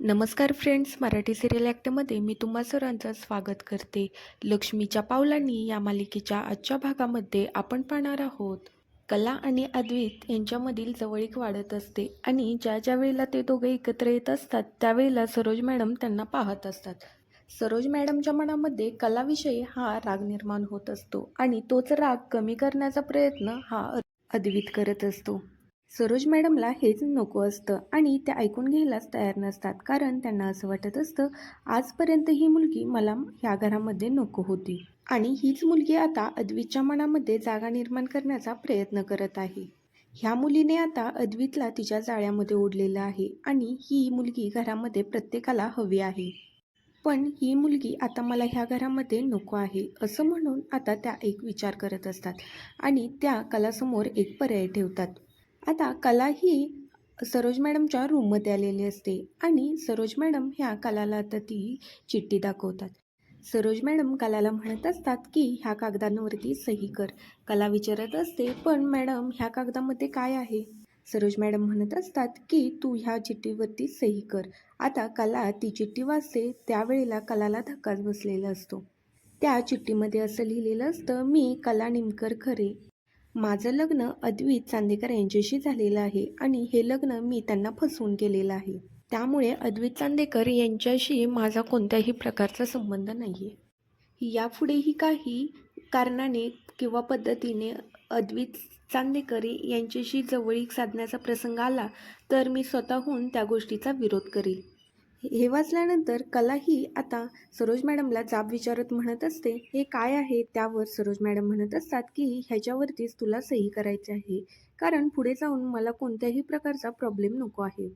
नमस्कार friends Marathi serial ॲक्टमध्ये मी तुम्हा सरांचं स्वागत करते. लक्ष्मीच्या पावलांनी या मालिकेच्या आजच्या भागामध्ये आपण पाहणार आहोत. कला आणि अद्वैत यांच्यामधील जवळीक वाढत असते आणि ज्या ज्या वेळेला ते दोघे एकत्र येत असतात त्यावेळेला सरोज मॅडम त्यांना पाहत असतात. सरोज मॅडमच्या मनामध्ये कलाविषयी हा राग निर्माण होत असतो आणि तोच राग कमी करण्याचा प्रयत्न हा अद्वित करत असतो. सरोज मॅडमला हेच नको असतं आणि त्या ऐकून घ्यायलाच तयार नसतात कारण त्यांना असं वाटत असतं आजपर्यंत ही मुलगी मला ह्या घरामध्ये नको होती. आणि हीच मुलगी आता अद्वितच्या मनामध्ये जागा निर्माण करण्याचा प्रयत्न करत आहे. ह्या मुलीने आता अद्वितला तिच्या जाळ्यामध्ये ओढलेलं आहे आणि ही मुलगी घरामध्ये प्रत्येकाला हवी आहे. पण ही मुलगी आता मला ह्या घरामध्ये नको आहे असं म्हणून आता त्या एक विचार करत असतात आणि त्या कलासमोर एक पर्याय ठेवतात. आता कला ही सरोज मॅडमच्या रूममध्ये आलेली असते आणि सरोज मॅडम ह्या कलाला आता ती चिठ्ठी दाखवतात. सरोज मॅडम कलाला म्हणत असतात की ह्या कागदांवरती सही कर. कला विचारत असते पण मॅडम ह्या कागदामध्ये काय आहे? सरोज मॅडम म्हणत असतात की तू ह्या चिठ्ठीवरती सही कर. आता कला ती चिठ्ठी वाचते त्यावेळेला कलाला धक्काच बसलेला असतो. त्या चिठ्ठीमध्ये असं लिहिलेलं असतं मी कला निमकर खरे. माझं लग्न अद्वित चांदेकर यांच्याशी झालेलं आहे आणि हे लग्न मी त्यांना फसवून केलेलं आहे. त्यामुळे अद्वित चांदेकर यांच्याशी माझा कोणत्याही प्रकारचा संबंध नाही आहे यापुढेही काही कारणाने किंवा पद्धतीने अद्वित चांदेकर यांच्याशी जवळीक साधण्याचा प्रसंग आला तर मी स्वतःहून त्या गोष्टीचा विरोध करेल हे वाचल्यानंतर कलाही आता सरोज मॅडमला जाब विचारत म्हणत असते. हे काय आहे? त्यावर सरोज मॅडम म्हणत असतात की ह्याच्यावरतीच तुला सही करायची आहे. कारण पुढे जाऊन मला कोणत्याही प्रकारचा प्रॉब्लेम नको आहे.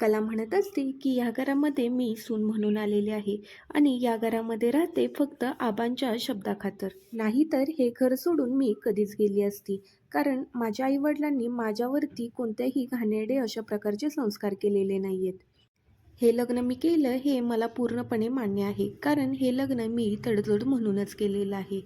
कला म्हणत असते की या घरामध्ये मी सून म्हणून आलेले आहे आणि या घरामध्ये राहते फक्त आबांच्या शब्दाखातर. नाहीतर हे घर सोडून मी कधीच गेली असती. कारण माझ्या आईवडिलांनी माझ्यावरती कोणत्याही घाणेरडे अशा प्रकारचे संस्कार केलेले नाही आहेत हे लग्न मी केलं हे मला पूर्णपणे मान्य आहे. कारण हे लग्न मी तडजोड म्हणूनच केलेलं आहे.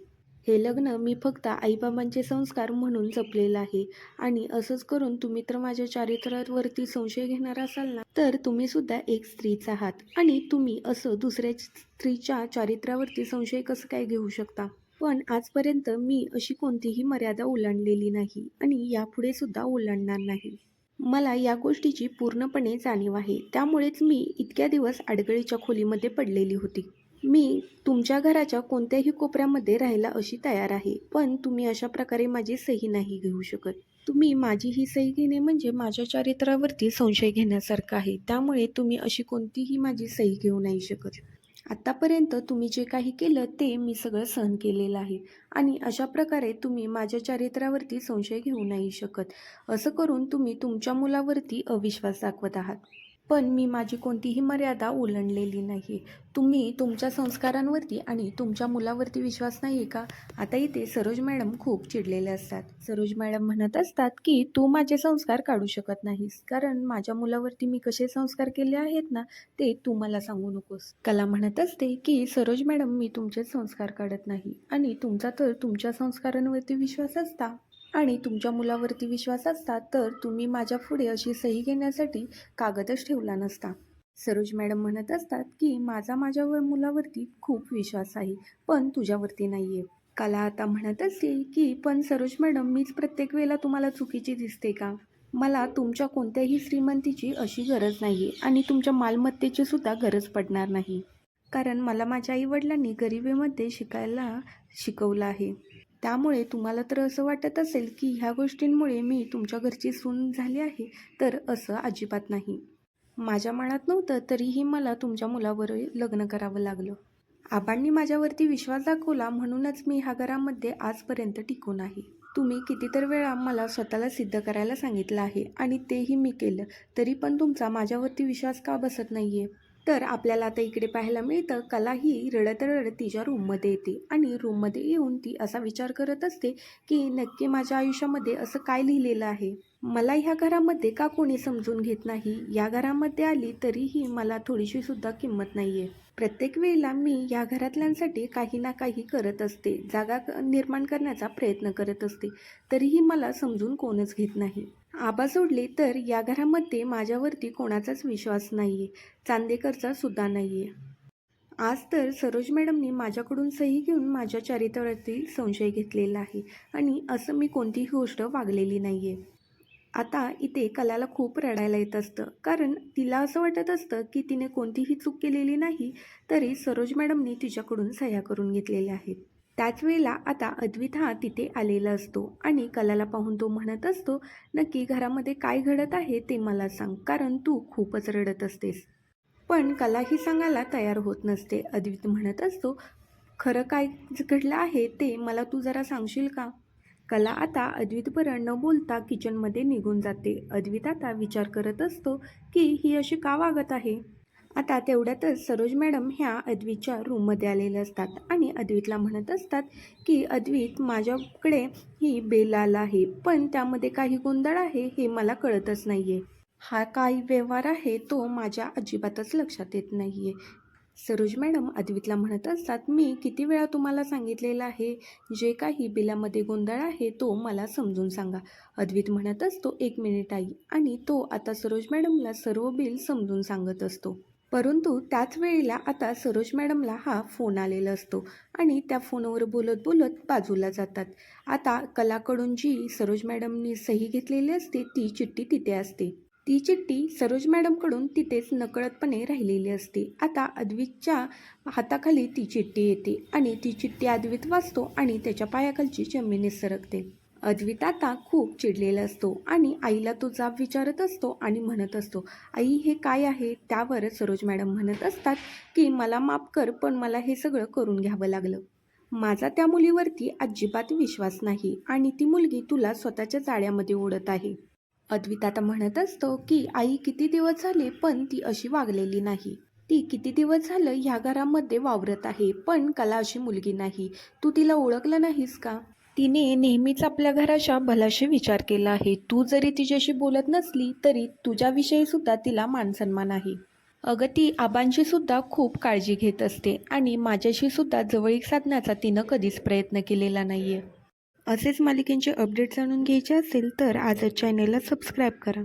हे लग्न मी फक्त आईबाबांचे संस्कार म्हणून जपलेलं आहे. आणि असंच करून तुम्ही तर माझ्या चारित्र्यावरती संशय घेणार असाल ना? तर तुम्ही सुद्धा एक स्त्रीच आहात. आणि तुम्ही असं दुसऱ्या स्त्रीच्या चारित्र्यावरती संशय कसं काय घेऊ शकता? पण आजपर्यंत मी अशी कोणतीही मर्यादा ओलांडलेली नाही. आणि यापुढे सुद्धा ओलांडणार नाही. मला या गोष्टीची पूर्णपणे जाणीव आहे. त्यामुळेच मी इतक्या दिवस अडगळीच्या खोलीमध्ये पडलेली होती. मी तुमच्या घराच्या कोणत्याही कोपऱ्यामध्ये राहायला अशी तयार आहे पण तुम्ही अशा प्रकारे माझी सही नाही घेऊ शकत. तुम्ही माझी ही सही घेणे म्हणजे माझ्या चारित्र्यावरती संशय घेण्यासारखं आहे. त्यामुळे तुम्ही अशी कोणतीही माझी सही घेऊ नाही शकत. आत्तापर्यंत तुम्ही जे काही केलं ते मी सगळं सहन केलेलं आहे. आणि अशा प्रकारे तुम्ही माझ्या चारित्र्यावरती संशय घेऊ नाही शकत. असं करून तुम्ही तुमच्या मुलावरती अविश्वास दाखवत आहात. पण मी माझी कोणतीही मर्यादा ओलांडलेली नाही. तुम्ही तुमच्या संस्कारांवरती आणि तुमच्या मुलावरती विश्वास नाही आहे का? आता इथे सरोज मॅडम खूप चिडलेले असतात. सरोज मॅडम म्हणत असतात की तू माझे संस्कार काढू शकत नाहीस. कारण माझ्या मुलावरती मी कसे संस्कार केले आहेत ना ते तू मला सांगू नकोस. कला म्हणत असते की सरोज मॅडम मी तुमचे संस्कार काढत नाही. आणि तुमचा तर तुमच्या संस्कारांवरती विश्वास असता. आणि तुमच्या मुलावरती विश्वास असता तर तुम्ही माझ्या पुढे अशी सही घेण्यासाठी कागदच ठेवला नसता. सरोज मॅडम म्हणत असतात की माझा माझ्यावर मुलावरती खूप विश्वास आहे पण तुझ्यावरती नाही आहे कला आता म्हणत असते की पण सरोज मॅडम मीच प्रत्येक वेळेला तुम्हाला चुकीची दिसते का? मला तुमच्या कोणत्याही श्रीमंतीची अशी गरज नाही आहे आणि तुमच्या मालमत्तेची सुद्धा गरज पडणार नाही. कारण मला माझ्या आईवडिलांनी गरिबीमध्ये शिकायला शिकवलं आहे. त्यामुळे तुम्हाला तर असं वाटत असेल की ह्या गोष्टींमुळे मी तुमच्या घरची सून झाली आहे तर असं अजिबात नाही. माझ्या मनात नव्हतं तरीही मला तुमच्या मुलावर लग्न करावं लागलं. आबांनी माझ्यावरती विश्वास दाखवला म्हणूनच मी ह्या घरामध्ये आजपर्यंत टिकून आहे. तुम्ही कितीतर वेळा मला स्वतःला सिद्ध करायला सांगितलं आहे आणि तेही मी केलं तरी पण तुमचा माझ्यावरती विश्वास का बसत नाही आहे तर आपल्याला आता इकडे पाहायला मिळतं कला ही रडत रडत तिच्या रूममध्ये येते आणि रूममध्ये येऊन ती असा विचार करत असते की नक्की माझ्या आयुष्यामध्ये असं काय लिहिलेलं आहे? मला ह्या घरामध्ये का कोणी समजून घेत नाही? या घरामध्ये आली तरीही मला थोडीशी सुद्धा किंमत नाही आहे प्रत्येक वेळेला मी या घरातल्यांसाठी काही ना काही करत असते जागा निर्माण करण्याचा प्रयत्न करत असते तरीही मला समजून कोणच घेत नाही. आबा सोडले तर या घरामध्ये माझ्यावरती कोणाचाच विश्वास नाही आहे चांदेकरचा सुद्धा नाही आहे आज तर सरोज मॅडमनी माझ्याकडून सही घेऊन माझ्या चारित्र्यावरती संशय घेतलेला आहे आणि असं मी कोणतीही गोष्ट वागलेली नाही आहे आता इथे कलाला खूप रडायला येत असतं कारण तिला असं वाटत असतं की तिने कोणतीही चूक केलेली नाही तरी सरोज मॅडमनी तिच्याकडून सह्या करून घेतलेल्या आहेत. त्याच वेळेला आता अद्वित हा तिथे आलेला असतो आणि कलाला पाहून तो म्हणत असतो नक्की घरामध्ये काय घडत आहे ते मला सांग कारण तू खूपच रडत असतेस. पण कला ही सांगायला तयार होत नसते. अद्वित म्हणत असतो खरं काय घडलं आहे ते मला तू जरा सांगशील का? कला आता अद्वितपर्यंत न बोलता किचनमध्ये निघून जाते. अद्वित आता विचार करत असतो की ही अशी का वागत आहे? आता तेवढ्यातच सरोज मॅडम ह्या अद्वितच्या रूममध्ये आलेल्या असतात आणि अद्वितला म्हणत असतात की अद्वित माझ्याकडे ही बेल आला आहे पण त्यामध्ये काही गोंधळ आहे हे मला कळतच नाही आहे हा काय व्यवहार आहे तो माझ्या अजिबातच लक्षात येत नाही आहे सरोज मॅडम अद्वितला म्हणत असतात मी किती वेळा तुम्हाला सांगितलेलं आहे जे काही बिलामध्ये गोंधळ आहे तो मला समजून सांगा. अद्वित म्हणत असतो एक मिनिट आई. आणि तो आता सरोज मॅडमला सर्व बिल समजून सांगत असतो. परंतु त्याच वेळेला आता सरोज मॅडमला हा फोन आलेला असतो आणि त्या फोनवर बोलत बोलत बाजूला जातात. आता कलाकडून जी सरोज मॅडमनी सही घेतलेली असते ती चिठ्ठी तिथे असते. ती चिठ्ठी सरोज मॅडमकडून तिथेच नकळतपणे राहिलेली असते. आता अद्वितच्या हाताखाली ती चिठ्ठी येते आणि ती चिठ्ठी अद्वित वाचतो आणि त्याच्या पायाखालची जमिनीत सरकते. अद्वित आता खूप चिडलेला असतो आणि आईला तो जाब विचारत असतो आणि म्हणत असतो आई हे काय आहे? त्यावर सरोज मॅडम म्हणत असतात की मला माफ कर पण मला हे सगळं करून घ्यावं लागलं. माझा त्या मुलीवरती अजिबात विश्वास नाही आणि ती मुलगी तुला स्वतःच्या जाळ्यामध्ये ओढत आहे. अद्वित आता म्हणत असतो की आई किती दिवस झाले पण ती अशी वागलेली नाही. ती किती दिवस झालं ह्या घरामध्ये वावरत आहे पण कला अशी मुलगी नाही. तू तिला ओळखलं नाहीस का? तिने नेहमीच आपल्या घराच्या भलाशी विचार केला आहे. तू जरी तिच्याशी बोलत नसली तरी तुझ्याविषयी सुद्धा तिला मानसन्मान आहे. अगं ती आबांची सुद्धा खूप काळजी घेत असते आणि माझ्याशी सुद्धा जवळीक साधण्याचा तिनं कधीच प्रयत्न केलेला नाही आहे असेच मालिकेंचे अपडेट जाणून घ्यायचे असेल तर आजच चॅनेलला सबस्क्राईब करा.